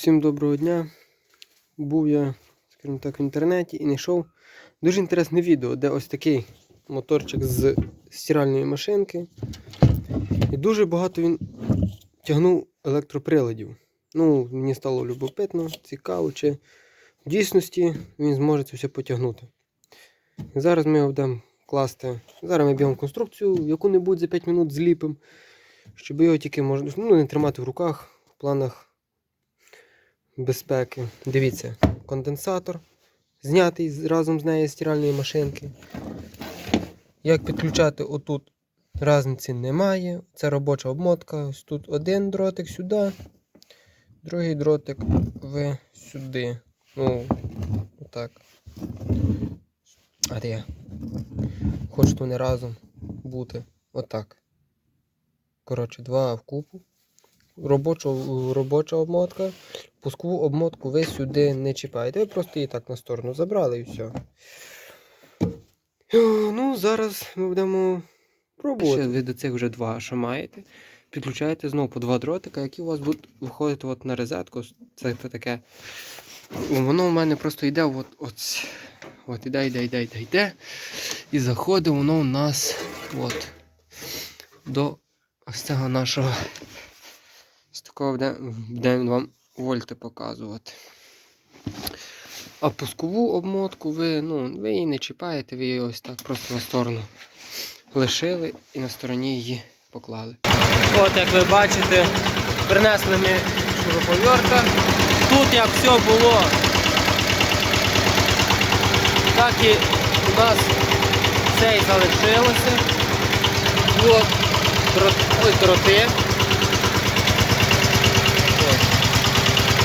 Всім доброго дня. Був я, скажімо так, в інтернеті і знайшов дуже інтересне відео, де ось такий моторчик з стиральної машинки. І дуже багато він тягнув електроприладів. Ну, мені стало любопитно, цікаво, чи в дійсності він зможе це все потягнути. І зараз ми його будемо класти. Зараз ми б'ємо конструкцію, яку-небудь за 5 минут зліпимо, щоб його тільки можна ну, не тримати в руках в планах безпеки. Дивіться, конденсатор знятий разом з нею з стиральної машинки. Як підключати отут різниці немає. Це робоча обмотка. Ось тут один дротик сюди, другий дротик в сюди. Ну, отак. А де? Хочуть вони разом бути. Отак. Коротше, два в купу. Робоча, робоча обмотка. Пускову обмотку ви сюди не чіпаєте. Ви просто її так на сторону забрали і все. Ну, зараз ми будемо пробувати. Ще ви до цих вже два, що маєте. Підключаєте знову по два дротика, які у вас будуть виходити от на розетку. Це таке. Воно у мене просто йде от, от, от іде, йде, йде, йде, йде. І заходить воно у нас от, до ось цього нашого. З такого буде, буде він вам вольти показувати. А пускову обмотку ви, ну, ви її не чіпаєте, ви її ось так просто на сторону лишили і на стороні її поклали. От як ви бачите, принесли ми шуруповерта. Тут як все було, так і у нас все і залишилося. Ось дроти. Ось.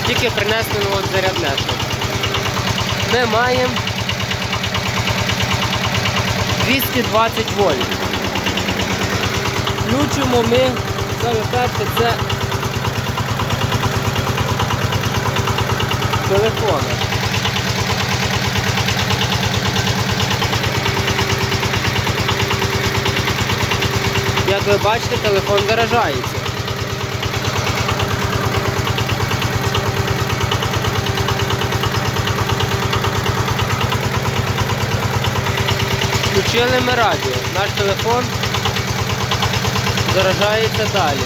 Тільки принесли ну, от заряднешок. Ми маємо 220 вольт. Включимо ми саме це телефон. Як ви бачите, телефон заражається. Включили ми радіо. Наш телефон заражається далі.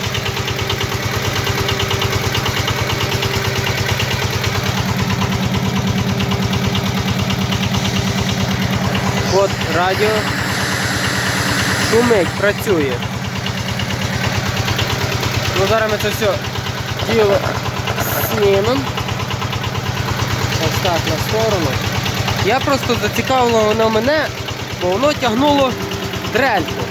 От радіо шумить, працює. Ну зараз ми це все діло знімемо. Ось так на сторону. Я просто зацікавило воно мене, бо воно тягнуло дрельку.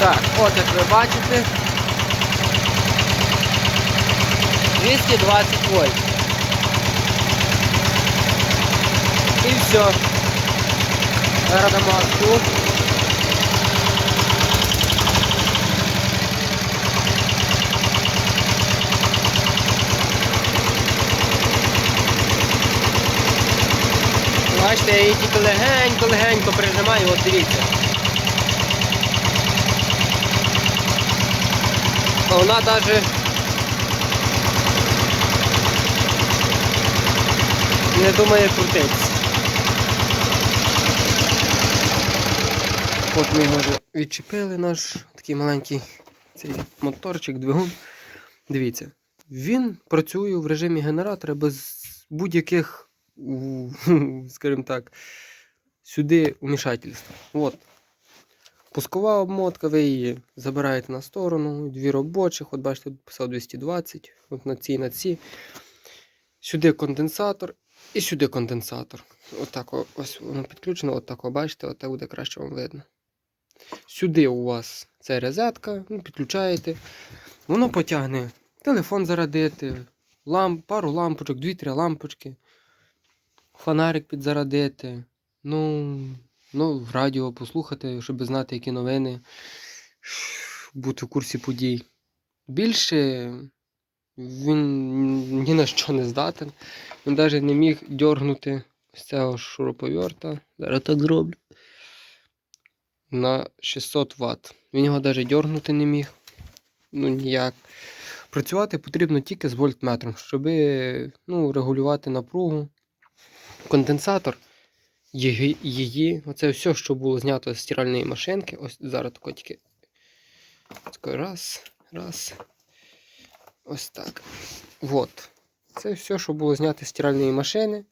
Так, от як ви бачите. 220 вольт. І все. Зараз дамо тут. Бачите, я її тільки легенько-легенько прижимаю, от дивіться. А вона навіть не думає крутитися. От ми його вже відчепили наш такий маленький цей моторчик, двигун. Дивіться, він працює в режимі генератора без будь-яких, скажімо так, сюди вмішательств. От. Пускова обмотка, ви її забираєте на сторону, дві робочих, от бачите, писав 220, от на цій, на цій. Сюди конденсатор і сюди конденсатор. Отак ось воно підключено, отак, бачите, отак буде краще вам видно. Сюди у вас це розетка, ну, підключаєте. Воно потягне телефон зарядити, ламп, пару лампочок, дві-три лампочки, фонарик підзарадити. Ну, ну, радіо послухати, щоб знати, які новини, бути в курсі подій. Більше він ні на що не здатен. Він навіть не міг дьоргнути з цього шуруповерта. Зараз так зроблю. на 600 Вт. Він його навіть дергнути не міг. Ну ніяк. Працювати потрібно тільки з вольтметром, щоб ну, регулювати напругу. Конденсатор, її, її, оце все, що було знято з стиральної машинки. Ось зараз тако тільки. тако Раз, раз. Ось так. От. Це все, що було знято з стиральної машини,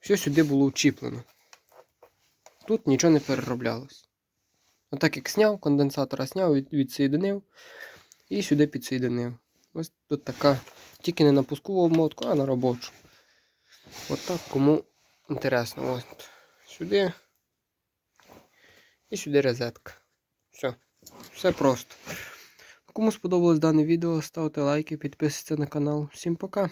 все сюди було вчіплено. Тут нічого не перероблялось. Отак як зняв, конденсатора від, відсоєдинив і сюди підсоєдинив. Ось тут така, тільки не на пускову обмотку, а на робочу. От так кому інтересно. От. Сюди. І сюди розетка. Все. Все просто. Кому сподобалось дане відео, ставте лайки, підписуйтесь на канал. Всім пока!